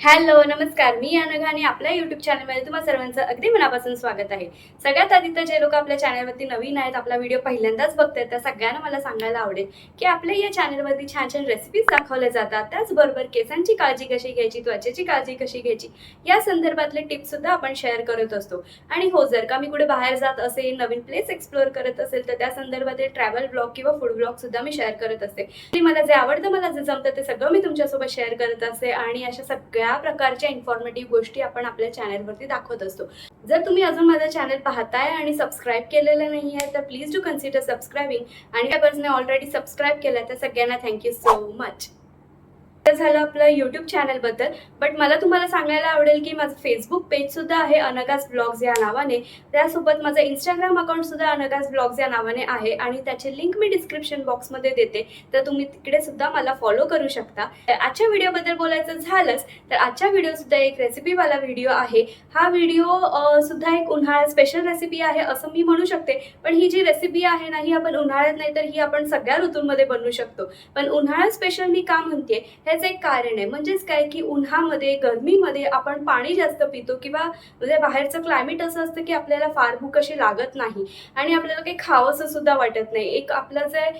Hello नमस्कार. मी अनघा आणि आपल्या युट्यूब चॅनलमध्ये तुम्हा सर्वांचं अगदी मनापासून स्वागत आहे. सगळ्यात आधी तर जे लोक आपल्या चॅनलवरती नवीन आहेत आपला व्हिडिओ पहिल्यांदाच बघतायत त्या सगळ्यांना मला सांगायला आवडेल की आपल्या या चॅनलवरती छान छान रेसिपीज दाखवल्या जातात. त्याचबरोबर केसांची काळजी कशी घ्यायची त्वचेची काळजी कशी घ्यायची या संदर्भातले टिप्ससुद्धा आपण शेअर करत असतो. आणि हो जर का मी कुठे बाहेर जात असेल नवीन प्लेस एक्सप्लोअर करत असेल तर त्या संदर्भातील ट्रॅव्हल ब्लॉग किंवा फूड ब्लॉगसुद्धा मी शेअर करत असते. मला जे आवडतं मला जे जमतं ते सगळं मी तुमच्यासोबत शेअर करत असते. आणि अशा सगळ्या प्रकारच्या इन्फॉर्मेटिव्ह गोष्टी आपण आपल्या चॅनलवरती दाखवत असतो. जर तुम्ही अजून माझं चॅनल पाहताय आणि सबस्क्राईब केलेलं नाही आहे तर प्लीज डू कन्सिडर सबस्क्रायबिंग आणि त्या पर्सने ऑलरेडी सबस्क्राईब केलं तर सगळ्यांना थँक्यू सो मच झालं आपलं यूट्यूब चॅनलबद्दल बट मला तुम्हाला सांगायला आवडेल की माझं फेसबुक पेज सुद्धा आहे अनगास ब्लॉग्स या नावाने. त्यासोबत माझं इंस्टाग्राम अकाउंट सुद्धा अनगास ब्लॉग्स या नावाने आहे आणि त्याची लिंक मी डिस्क्रिप्शन बॉक्समध्ये देते. तर तुम्ही तिकडे सुद्धा मला फॉलो करू शकता. तर आजच्या व्हिडिओबद्दल बोलायचं झालंच तर आजच्या व्हिडिओ सुद्धा एक रेसिपीवाला व्हिडिओ आहे. हा व्हिडिओ सुद्धा एक उन्हाळ्यात स्पेशल रेसिपी आहे असं मी म्हणू शकते. पण ही जी रेसिपी आहे ना ही आपण उन्हाळ्यात नाही तर ही आपण सगळ्या ऋतूंमध्ये बनवू शकतो. पण उन्हाळ्यात स्पेशल मी का म्हणते हे ह्याचं एक कारण आहे. म्हणजेच काय की उन्हामध्ये गरमीमध्ये आपण पाणी जास्त पितो किंवा म्हणजे बाहेरचं क्लायमेट असं असतं की आपल्याला फार भूक अशी लागत नाही आणि आपल्याला काही खावंसं सुद्धा वाटत नाही. एक आपलं जे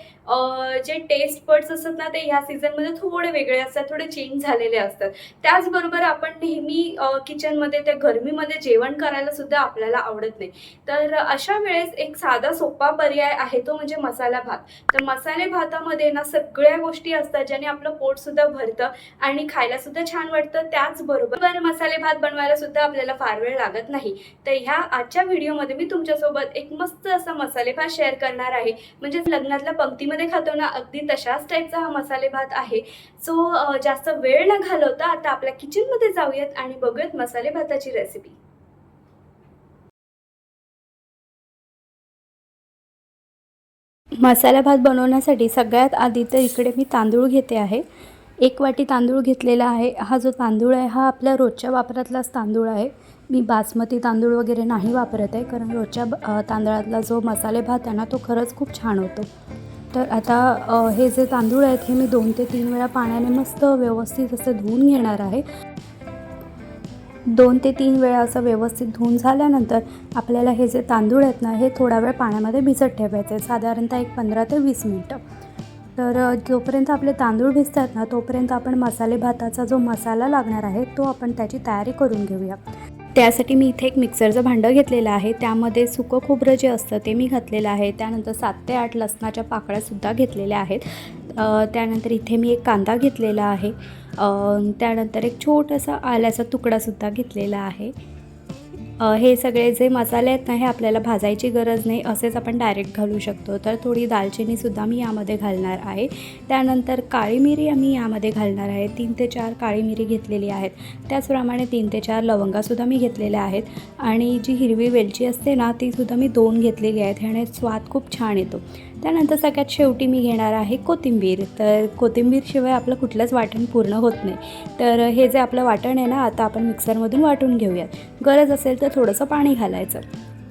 जे टेस्ट बर्ड्स असतात ना ते ह्या सीझनमध्ये थोडे वेगळे असतात थोडे चेंज झालेले असतात. त्याचबरोबर आपण नेहमी किचनमध्ये त्या गरमीमध्ये जेवण करायला सुद्धा आपल्याला आवडत नाही. तर अशा वेळेस एक साधा सोपा पर्याय आहे तो म्हणजे मसाला भात. तर मसाले भातामध्ये ना सगळ्या गोष्टी असतात ज्याने आपलं पोटसुद्धा भर भरतं आणि खायला सुद्धा छान वाटतं. त्याचबरोबर मसाले भात बनवायला सुद्धा आपल्याला फार वेळ लागत नाही. तर ह्या आजच्या व्हिडिओमध्ये मी तुमच्यासोबत एक मस्त असा मसाले भात शेअर करणार आहे. म्हणजे लग्नातल्या पंक्तीमध्ये खातो ना अगदी तशाच टाईपचा हा मसाले भात आहे. सो जास्त वेळ न घालवता आता आपल्या किचनमध्ये जाऊयात आणि बघूयात मसाले भाताची रेसिपी मसाला भात बनवण्यासाठी सगळ्यात आधी तर इकडे मी तांदूळ घेते आहे. एक वाटी तांदूळ घेतलेला आहे. हा जो तांदूळ आहे हा आपल्या रोजच्या वापरातलाच तांदूळ आहे. मी बासमती तांदूळ वगैरे नाही वापरत आहे कारण रोजच्या तांदळातला जो मसाले भात आहे ना तो खरंच खूप छान होतो. तर आता हे जे तांदूळ आहेत हे मी दोन ते तीन वेळा पाण्याने मस्त व्यवस्थित असं धुवून घेणार आहे. दोन ते तीन वेळा असं व्यवस्थित धुवून झाल्यानंतर आपल्याला हे जे तांदूळ आहेत ना हे थोडा वेळ पाण्यामध्ये भिजत ठेवायचे साधारणतः एक पंधरा ते वीस मिनटं. तर जोपर्यंत आपले तांदूळ भिजतात ना तोपर्यंत आपण मसाले भाताचा जो मसाला लागणार आहे तो आपण त्याची तयारी करून घेऊया. त्यासाठी मी इथे एक मिक्सरचं भांडं घेतलेलं आहे. त्यामध्ये सुकं खोबरं जे असतं ते मी घातलेलं आहे. त्यानंतर सात ते आठ लसणाच्या पाकळ्यासुद्धा घेतलेल्या आहेत. त्यानंतर इथे मी एक कांदा घेतलेला आहे. त्यानंतर एक छोटासा आल्याचा तुकडासुद्धा घेतलेला आहे. हे सगळे जे मसाले आहेत ना हे आपल्याला भाजायची गरज नाही असेच आपण डायरेक्ट घालू शकतो. तर थोडी दालचिनीसुद्धा मी यामध्ये घालणार आहे. त्यानंतर काळी मिरी आम्ही यामध्ये घालणार आहे. तीन ते चार काळी मिरी घेतलेली आहेत. त्याचप्रमाणे तीन ते चार लवंगासुद्धा मी घेतलेल्या आहेत. आणि जी हिरवी वेलची असते ना तीसुद्धा मी दोन घेतलेली आहेत. ह्याने स्वाद खूप छान येतो. त्यानंतर सगळ्यात शेवटी मी घेणार आहे कोथिंबीर. तर कोथिंबीरशिवाय आपलं कुठलंच वाटण पूर्ण होत नाही. तर हे जे आपलं वाटण आहे ना आता आपण मिक्सरमधून वाटून घेऊयात. गरज असेल तर थोडंसं पाणी घालायचं.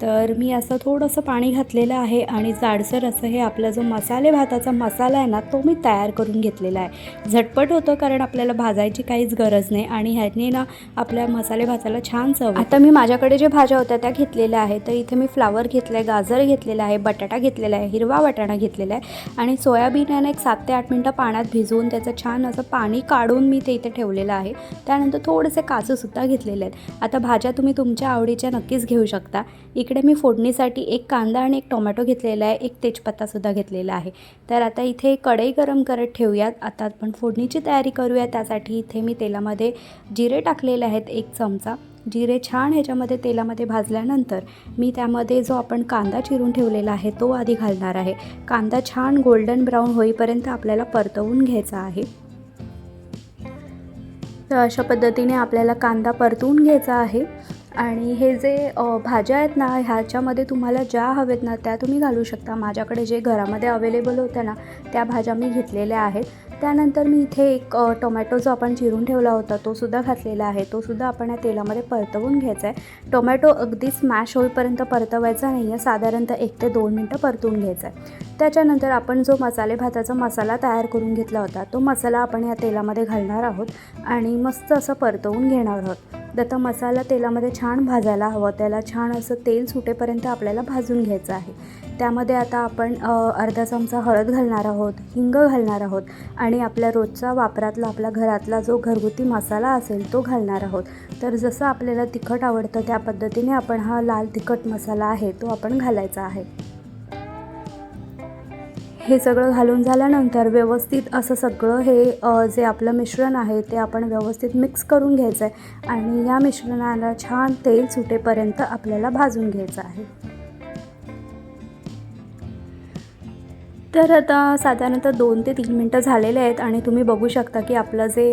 तर मी असं थोडंसं पाणी घातलेलं आहे आणि जाडसर असं हे आपला जो मसाले भाताचा मसाला आहे ना तो मी तयार करून घेतलेला आहे. झटपट होतं कारण आपल्याला भाजायची काहीच गरज नाही आणि ह्याने ना आपल्या मसाले भाताला छान चव आता मी माझ्याकडे जे भाज्या होत्या त्या घेतलेल्या आहेत. तर इथे मी फ्लावर घेतलं आहे गाजर घेतलेलं आहे बटाटा घेतलेला आहे हिरवा वाटाणा घेतलेला आहे आणि सोयाबीन आहे ना एक सात ते आठ मिनटं पाण्यात भिजवून त्याचं छान असं पाणी काढून मी ते इथे ठेवलेलं आहे. त्यानंतर थोडेसे काजूसुद्धा घेतलेले आहेत. आता भाज्या तुम्ही तुमच्या आवडीच्या नक्कीच घेऊ शकता. इकडे मी फोडणीसाठी एक कांदा आणि एक टोमॅटो घेतलेला आहे एक तेजपत्तासुद्धा घेतलेला आहे. तर आता इथे कढई गरम करत ठेवूयात. आता आपण फोडणीची तयारी करूया त्यासाठी इथे मी तेलामध्ये जिरे टाकलेले आहेत एक चमचा. जिरे छान ह्याच्यामध्ये तेलामध्ये भाजल्यानंतर मी त्यामध्ये जो आपण कांदा चिरून ठेवलेला आहे तो आधी घालणार आहे. कांदा छान गोल्डन ब्राऊन होईपर्यंत आपल्याला परतवून घ्यायचा आहे. तर अशा पद्धतीने आपल्याला कांदा परतवून घ्यायचा आहे. आणि हे जे भाज्या आहेत ना ह्याच्यामध्ये तुम्हाला ज्या हवेत ना त्या तुम्ही घालू शकता. माझ्याकडे जे घरामध्ये अवेलेबल होत्या ना त्या भाज्या मी घेतलेल्या आहेत. त्यानंतर मी इथे एक टोमॅटो जो आपण चिरून ठेवला होता तो सुद्धा घातलेला आहे. तो सुद्धा आपण या तेलामध्ये परतवून घ्यायचा आहे. टोमॅटो अगदी स्मॅश होईपर्यंत परतवायचा नाही आहे. साधारणतः एक ते दोन मिनटं परतून घ्यायचा आहे. त्याच्यानंतर आपण जो मसाले भाताचा मसाला तयार करून घेतला होता तो मसाला आपण या तेलामध्ये घालणार आहोत आणि मस्त असं परतवून घेणार आहोत. तर मसाला तेलामध्ये छान भाजायला हवं. त्याला छान असं तेल सुटेपर्यंत आपल्याला भाजून घ्यायचं आहे. त्यामध्ये आता आपण अर्धा चमचा हळद घालणार आहोत हिंग घालणार आहोत आणि आपल्या रोजचा वापरातला आपल्या घरातला जो घरगुती मसाला असेल तो घालणार आहोत. तर जसं आपल्याला तिखट आवडतं त्या पद्धतीने आपण हा लाल तिखट मसाला आहे तो आपण घालायचा आहे. हे सगळं घालून झाल्यानंतर व्यवस्थित असं सगळं हे जे आपलं मिश्रण आहे ते आपण व्यवस्थित मिक्स करून घ्यायचं आहे. आणि या मिश्रणाला छान तेल सुटेपर्यंत आपल्याला भाजून घ्यायचं आहे. तर आता साधारणतः दोन ते तीन मिनटं झालेले आहेत आणि तुम्ही बघू शकता की आपलं जे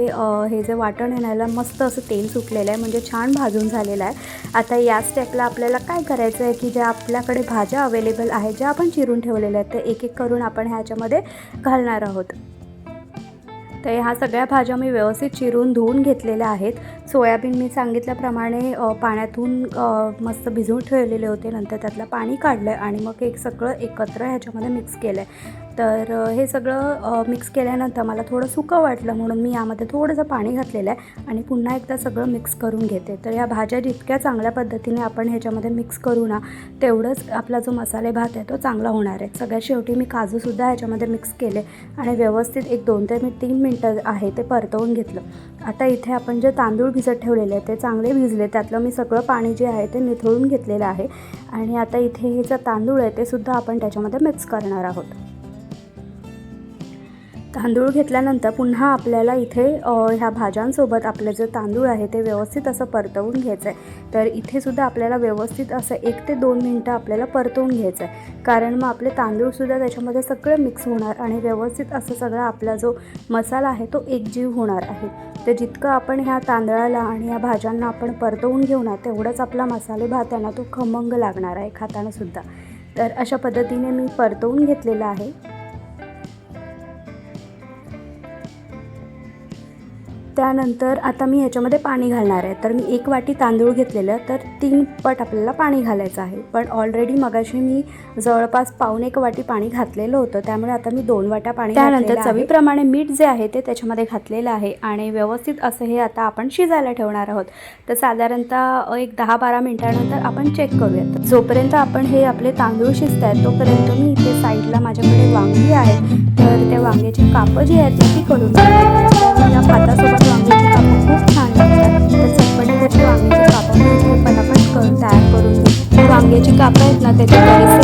हे जे वाटण आहे ना याला मस्त असं तेल सुटलेलं आहे म्हणजे छान भाजून झालेलं आहे. आता या स्टेपला आपल्याला काय करायचं आहे की ज्या आपल्याकडे भाज्या अवेलेबल आहेत ज्या आपण चिरून ठेवलेल्या आहेत त्या एक एक करून आपण ह्याच्यामध्ये घालणार आहोत. तर ह्या सगळ्या भाज्या मी व्यवस्थित चिरून धुवून घेतलेल्या आहेत. सोयाबीन मी सांगितल्याप्रमाणे पाण्यातून मस्त भिजवून ठेवलेले होते. नंतर त्यातलं पाणी काढलं आहे आणि मग एक सगळं एकत्र ह्याच्यामध्ये मिक्स केलं आहे तर हे सगळं मिक्स केल्यानंतर मला थोडं सुकं वाटलं म्हणून मी यामध्ये थोडंसं पाणी घातलेलं आहे आणि पुन्हा एकदा सगळं मिक्स करून घेते. तर या भाज्या जितक्या चांगल्या पद्धतीने आपण ह्याच्यामध्ये मिक्स करू ना तेवढंच आपला जो मसाले भात आहे तो चांगला होणार आहे. सगळ्यात शेवटी मी काजूसुद्धा ह्याच्यामध्ये मिक्स केले आणि व्यवस्थित एक दोन ते मी तीन मिनटं आहे ते परतवून घेतलं. आता इथे आपण जे तांदूळ भिजत ठेवलेले ते चांगले भिजले त्यातलं मी सगळं पाणी जे आहे ते निथळून घेतलेलं आहे. आणि आता इथे हे जे तांदूळ आहे ते सुद्धा आपण त्याच्यामध्ये मिक्स करणार आहोत. तांदूळ घेतल्यानंतर पुन्हा आपल्याला इथे ह्या भाज्यांसोबत आपलं जे तांदूळ आहे ते व्यवस्थित असं परतवून घ्यायचं आहे तर इथेसुद्धा आपल्याला व्यवस्थित असं एक ते दोन मिनटं आपल्याला परतवून घ्यायचं आहे कारण मग आपले तांदूळसुद्धा त्याच्यामध्ये सगळं मिक्स होणार आणि व्यवस्थित असं सगळा आपला जो मसाला आहे तो एकजीव होणार आहे. तर जितकं आपण ह्या तांदळाला आणि ह्या भाज्यांना आपण परतवून घेऊ ना तेवढाच आपला मसाले भात आहे ना तो खमंग लागणार आहे खातानासुद्धा तर अशा पद्धतीने मी परतवून घेतलेला आहे. त्यानंतर आता मी ह्याच्यामध्ये पाणी घालणार आहे. तर मी एक वाटी तांदूळ घेतलेलं तर तीन पट आपल्याला पाणी घालायचं आहे. पण ऑलरेडी मगाशी मी जवळपास पाऊन एक वाटी पाणी घातलेलं होतं त्यामुळे आता मी दोन वाट्या पाणी त्यानंतर चवीप्रमाणे मीठ जे आहे ते त्याच्यामध्ये घातलेलं आहे आणि व्यवस्थित असं हे आता आपण शिजायला ठेवणार आहोत. तर साधारणतः एक दहा बारा मिनिटानंतर आपण चेक करूयात. जोपर्यंत आपण हे आपले तांदूळ शिजत आहेत तोपर्यंत मी इथे साईडला माझ्याकडे वांगी आहेत. तर त्या वांग्याची कापं जी आहेत ती करून या भातासोबत वांग्याची कापं खूप छान लागतात तर चटपटी कशी वांग्याची कापं मी पटापट करून तयार करून घेते वांग्याची कापं आहेत ना त्याचे बरेचसे